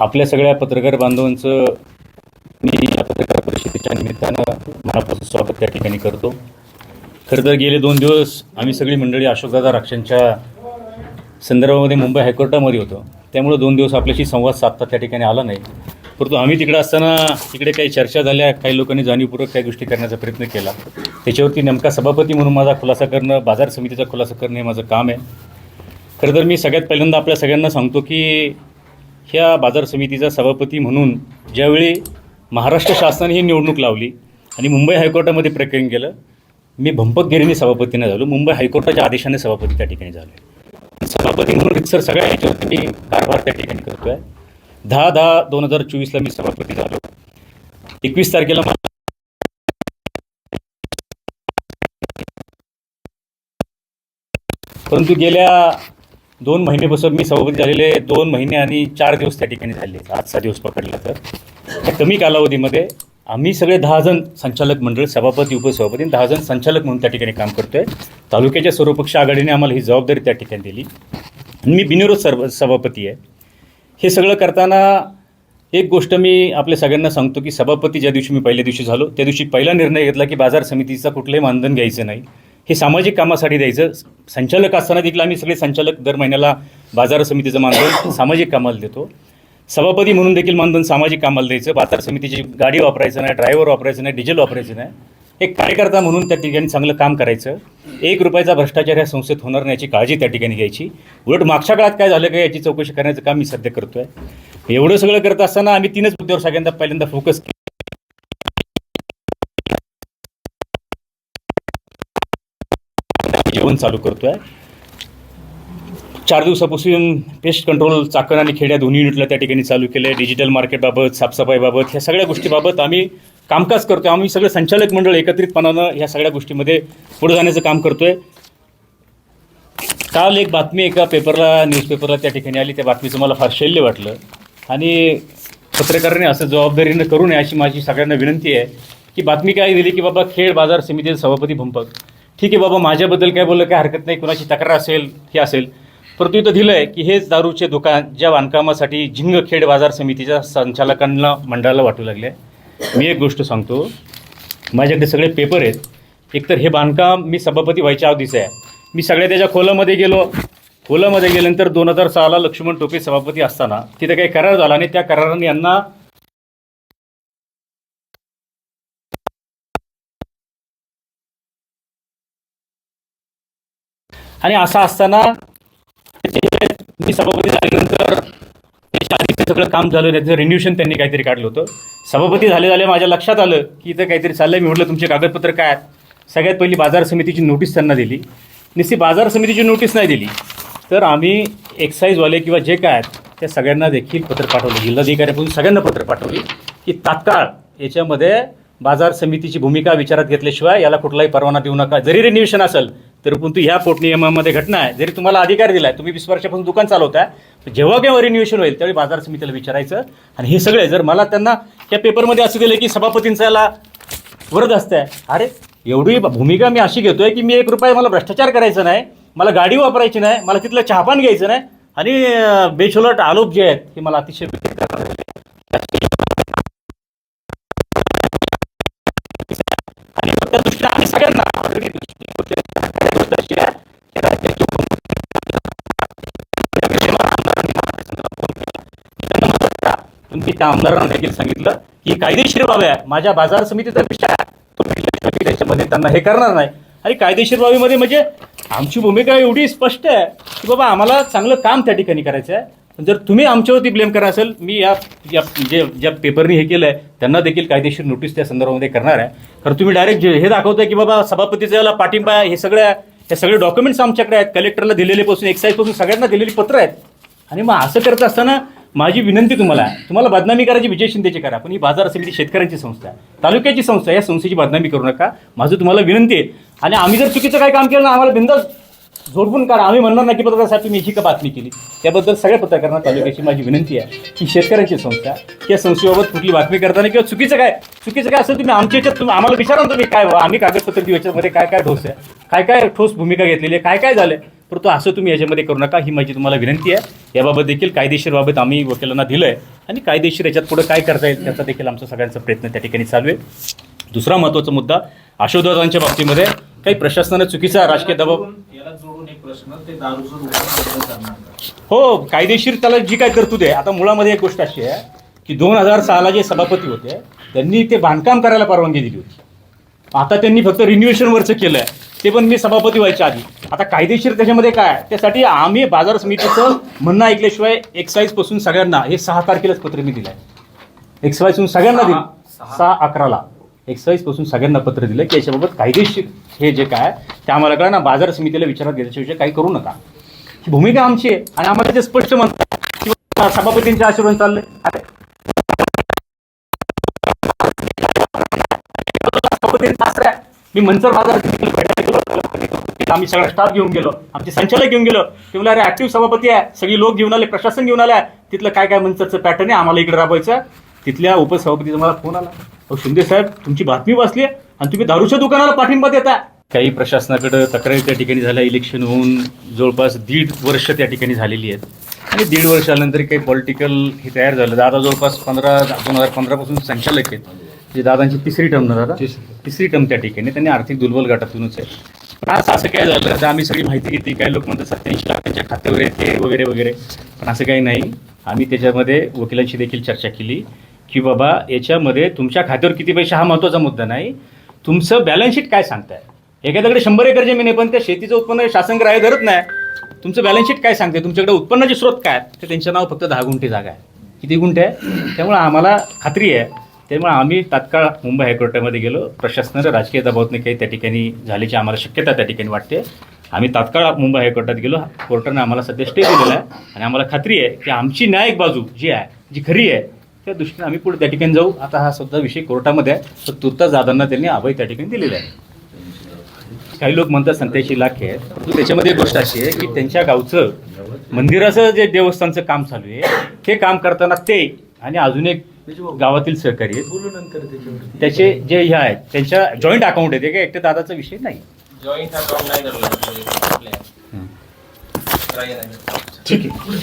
आपल्या सगळ्या पत्रकार बांधवांचं मी या पत्रकार परिषदेच्या निमित्तानं मनापासून स्वागत त्या ठिकाणी करतो. खरं तर गेले दोन दिवस आम्ही सगळी मंडळी अशोकदादा राक्षांच्या संदर्भामध्ये मुंबई हायकोर्टामध्ये होतो. त्यामुळे दोन दिवस आपल्याशी संवाद साधता त्या ठिकाणी आला नाही. परंतु आम्ही तिकडे असताना तिकडे काही चर्चा झाल्या काही लोकांनी जाणीवपूर्वक काही गोष्टी करण्याचा प्रयत्न केला. त्याच्यावरती नेमका सभापती म्हणून माझा खुलासा करणं बाजार समितीचा खुलासा करणं हे माझं काम आहे. खरं तर मी सगळ्यात पहिल्यांदा आपल्या सगळ्यांना सांगतो की ह्या बाजार समितीचा सभापती म्हणून ज्यावेळी महाराष्ट्र शासनाने ही निवडणूक लावली आणि मुंबई हायकोर्टामध्ये प्रकरण केलं मी भंपकगिरीने सभापती नाही झालो. मुंबई हायकोर्टाच्या आदेशाने सभापती त्या ठिकाणी झाले. सभापती म्हणून सर सगळ्या याच्यावरती मी कारभार त्या ठिकाणी करतो आहे दहा दहा दोन हजार चोवीसला मी सभापती झालो. एकवीस तारखेला मला परंतु गेल्या दोन महिन्यापासून मी सभापती झालेले दोन महिने आणि चार दिवस त्या ठिकाणी झाले. आजचा दिवस पकडला तर. त्या कमी कालावधीमध्ये आम्ही सगळे दहा जण संचालक मंडळ सभापती उपसभापती दहा जण संचालक म्हणून त्या ठिकाणी काम करतोय. तालुक्याच्या सर्वपक्ष आघाडीने आम्हाला ही जबाबदारी त्या ठिकाणी दिली. आणि मी बिनविरोध सर्व सभापती आहे. हे सगळं करताना एक गोष्ट मी आपल्या सगळ्यांना सांगतो की सभापती ज्या दिवशी मी पहिल्या दिवशी झालो त्या दिवशी पहिला निर्णय घेतला की बाजार समितीचा कुठलंही मानधन घ्यायचं नाही. हे सामाजिक कामासाठी द्यायचं. संचालक असताना देखील आम्ही सगळे संचालक दर महिन्याला बाजार समितीचं मानधन सामाजिक कामाला देतो. सभापती म्हणून देखील मानधन सामाजिक कामाला द्यायचं. बाजार समितीची गाडी वापरायचं नाही ड्रायव्हर वापरायचं नाही डिझेल वापरायचं नाही. एक कार्यकर्ता म्हणून त्या ठिकाणी चांगलं काम करायचं. एक रुपयाचा भ्रष्टाचार या संस्थेत होणार नाही याची काळजी त्या ठिकाणी घ्यायची. उलट मागच्या काळात काय झालं का याची चौकशी करण्याचं काम मी सध्या करतो आहे एवढं सगळं करत असताना आम्ही तीनच मुद्द्यावर सगळ्यांदा पहिल्यांदा फोकस जेवण चालू करतोय. चार दिवसापासून पेस्ट कंट्रोल चाकण आणि खेड्या दोन्ही युनिटला त्या ठिकाणी चालू केलं आहे डिजिटल मार्केटबाबत साफसफाईबाबत ह्या सगळ्या गोष्टीबाबत आम्ही कामकाज करतो आम्ही सगळे संचालक मंडळ एकत्रितपणानं ह्या सगळ्या गोष्टीमध्ये पुढे जाण्याचं काम करतोय. काल एक बातमी एका पेपरला न्यूजपेपरला त्या ठिकाणी आली. त्या बातमीचं मला फार शैल्य वाटलं. आणि पत्रकारांनी असं जबाबदारीनं करू नये अशी माझी सगळ्यांना विनंती आहे की बातमी काय दिली की बाबा खेड बाजार समितीचे सभापती भंपक ठीक आहे बाबा माझ्याबद्दल काय बोललं काय हरकत नाही कुणाची तक्रार असेल हे असेल. परंतु इथं दिलं आहे की हेच दारूचे दुकान ज्या बांधकामासाठी झिंगखेड बाजार समितीच्या संचालकांना मंडळाला वाटू लागले. मी एक गोष्ट सांगतो माझ्याकडे सगळे पेपर आहेत. एकतर हे बांधकाम मी सभापती व्हायच्या अवधीचं आहे. मी सगळ्या त्याच्या खोलामध्ये गेलो. खोलामध्ये गेल्यानंतर दोन हजार सहाला लक्ष्मण टोपे सभापती असताना तिथे काही करार झाला आणि त्या कराराने यांना आणि असं असताना मी सभापती झाल्यानंतर त्याच्या सगळं काम झालं त्याचं रिन्युशन त्यांनी काहीतरी काढलं होतं. सभापती झाले झाले माझ्या लक्षात आलं की इथं काहीतरी चाललंय. मी म्हटलं तुमचे कागदपत्र काय आहेत? सगळ्यात पहिली बाजार समितीची नोटीस त्यांना दिली. निस्ती बाजार समितीची नोटीस नाही दिली. तर आम्ही एक्साईजवाले किंवा जे काय आहेत त्या सगळ्यांना देखील पत्र पाठवलं. जिल्हाधिकाऱ्यापासून सगळ्यांना पत्र पाठवली की तात्काळ याच्यामध्ये बाजार समितीची भूमिका विचारात घेतल्याशिवाय याला कुठलाही परवाना देऊ नका. जरी रिन्युशन असेल तर परंतु ह्या पोटनियमामध्ये घटना आहे. जरी तुम्हाला अधिकार दिला आहे तुम्ही वीस वर्षापासून दुकान चालवताय जेव्हा केव्हा रिन्युएशन होईल त्यावेळी बाजार समितीला विचारायचं. आणि हे सगळे जर मला त्यांना त्या पेपरमध्ये असं दिलं की सभापतींचा वरद असतंय अरे एवढी भूमिका मी अशी घेतोय की मी एक रुपये मला भ्रष्टाचार करायचा नाही मला गाडी वापरायची नाही मला तिथलं चहापान घ्यायचं नाही आणि अं, आलोप आरोप जे आहेत हे मला अतिशय आणि त्या दृष्टीने आम्ही सगळ्यांना तुम्ही त्या आमदारांना देखील सांगितलं की कायदेशीर बाबी आहे. माझ्या बाजार समितीचा विषय आहे. त्याच्यामध्ये त्यांना हे करणार नाही. आणि कायदेशीर बाबीमध्ये म्हणजे आमची भूमिका एवढी स्पष्ट आहे की बाबा आम्हाला चांगलं काम त्या ठिकाणी करायचं आहे. पण जर तुम्ही आमच्यावरती ब्लेम करा असेल मी या या जे ज्या पेपरनी हे केलं आहे त्यांना देखील कायदेशीर नोटीस त्या संदर्भामध्ये करणार आहे. कारण तुम्ही डायरेक्ट जे हे दाखवताय की बाबा सभापतीचा याला पाठिंबा आहे हे सगळ्या हे सगळे डॉक्युमेंट्स आमच्याकडे आहेत. कलेक्टरला दिलेले पासून एक्साईजपासून सगळ्यांना दिलेली पत्र आहेत. आणि मग असं करत असताना माझी विनंती तुम्हाला आहे. तुम्हाला बदनामी करायची विजय शिंदेची करा पण ही बाजार समिती शेतकऱ्यांची संस्था आहे. तालुक्याची संस्था आहे या संस्थेची बदनामी करू नका. माझं तुम्हाला विनंती आहे. आणि आम्ही जर चुकीचं काही काम केलं ना आम्हाला बिंदास झोडपून काढा. आम्ही म्हणणार नाही की पत्रकार मी तुम्ही का बातमी केली? त्याबद्दल सगळ्या पत्रकारांना तालुक्याची माझी विनंती आहे की शेतकऱ्यांची संस्था त्या संस्थेबाबत कुठली बातमी करताना किंवा चुकीचं काय चुकीचं काय असेल तुम्ही आमच्या याच्यात तुम्ही आम्हाला विचारा तुम्ही काय आम्ही कागदपत्र याच्यामध्ये काय काय ठोस आहे काय काय ठोस भूमिका घेतलेली आहे काय काय झालं परंतु असं तुम्ही याच्यामध्ये करू नका. ही माझी तुम्हाला विनंती आहे. याबाबत देखील कायदेशीर बाबत आम्ही वकिलांना दिलं आहे आणि कायदेशीर याच्यात पुढे काय करता येईल त्याचा देखील आमचा सगळ्यांचा प्रयत्न त्या ठिकाणी चालू आहे. दुसरा महत्त्वाचा मुद्दा आशोदादांच्या बाबतीमध्ये काही प्रशासनाने चुकीचा राजकीय दबाव ते? हो कायदेशीर त्याला जी काय तरतूद आहे आता मुळामध्ये एक गोष्ट अशी आहे की दोन हजार सहाला जे सभापती होते त्यांनी ते बांधकाम करायला परवानगी दिली होती. आता त्यांनी फक्त रिन्युएशनवरचं केलं आहे ते पण मी सभापती व्हायच्या आधी. आता कायदेशीर त्याच्यामध्ये काय? त्यासाठी आम्ही बाजार समितीचं म्हणणं ऐकल्याशिवाय एक्साईजपासून सगळ्यांना हे सहा तारखेलाच पत्र मी दिलं आहे एक्साईजपासून सगळ्यांना दिलं. सहा- अकराला. एक्साईजपासून सगळ्यांना पत्र दिलं की याच्याबाबत कायदेशीर हे जे काय ते आम्हाला कळलं ना बाजार समितीला विचारात घेण्याच्याविषयी काही करू नका. ही भूमिका आमची आहे आणि आम्हाला ते स्पष्ट म्हणतात. सभापतींच्या आशीर्वाद आहे. मी मंचर बाजार. आम्ही सगळा स्टाफ घेऊन गेलो. आमचे संचालक घेऊन गेलो. ते म्हणलं अरे ऍक्टिव्ह सभापती आहे. सगळी लोक घेऊन आले प्रशासन घेऊन आले. तिथलं काय काय मंचरचं पॅटर्न आहे आम्हाला इकडे राबवायचं तिथल्या उपसभापतीचा मला फोन आला. अहो शिंदे साहेब तुमची बातमी वाचली आहे आणि तुम्ही दारूच्या दुकानाला पाठिंबा देता काही प्रशासनाकडे तक्रारी त्या ठिकाणी झाल्या. इलेक्शन होऊन जवळपास दीड वर्ष त्या ठिकाणी झालेली आहेत. आणि दीड वर्षानंतर काही पॉलिटिकल हे तयार झालं. दादा जवळपास पंधरा दोन हजार पंधरापासून संचालक आहेत. जे दादांची तिसरी टर्म ना दादा? तिसरी. टर्म त्या ठिकाणी. त्यांनी आर्थिक दुर्बल गटातूनच आहे. पण आज असं काय झालं? तर आम्ही सगळी माहिती घेतली. काही लोक म्हणतात सत्याऐंशी लाखांच्या खात्यावर येते वगैरे वगैरे. पण असं काही नाही. आम्ही त्याच्यामध्ये वकिलांशी देखील चर्चा केली की बाबा याच्यामध्ये तुमच्या खात्यावर किती पैसे हा महत्त्वाचा मुद्दा नाही. तुमचं बॅलन्स शीट काय सांगताय? एखाद्याकडे शंभर एकर जमीन आहे पण त्या शेतीचं उत्पन्न शासन ग्राह्य धरत नाही. तुमचं बॅलन्स शीट काय सांगते तुमच्याकडे उत्पन्नाचे स्रोत काय? तर त्यांचं नाव फक्त दहा गुंठे जागा आहे. किती गुंठे आहे? त्यामुळे आम्हाला खात्री आहे. त्यामुळे आम्ही तात्काळ मुंबई हायकोर्टामध्ये गेलो. प्रशासनाच्या राजकीय दबावातने काही त्या ठिकाणी झाल्याची आम्हाला शक्यता त्या ठिकाणी वाटते. आम्ही तात्काळ मुंबई हायकोर्टात गेलो. कोर्टाने आम्हाला सध्या स्टे दिलेला आहे. आणि आम्हाला खात्री आहे की आमची न्यायिक बाजू जी आहे जी खरी आहे त्या दृष्टीने आम्ही पुढे त्या ठिकाणी जाऊ. आता हा सुद्धा विषय कोर्टामध्ये आहे. तर तुर्ता दादांना त्यांनी अभय त्या ठिकाणी दिलेला आहे. काही लोक म्हणतात सत्याऐंशी लाख आहे. परंतु त्याच्यामध्ये एक गोष्ट अशी आहे की त्यांच्या गावचं मंदिराचं जे देवस्थानचं काम चालू आहे ते काम करताना ते आणि अजून एक गावातील सहकारी आहेत. बोलू नंतर त्याच्यावरती त्याचे जे हे आहेत त्यांच्या जॉईंट अकाउंट आहे ते काय एकट्या दादाचा विषय नाही. जॉईंट अकाउंट धरलं नाही. ठीक आहे.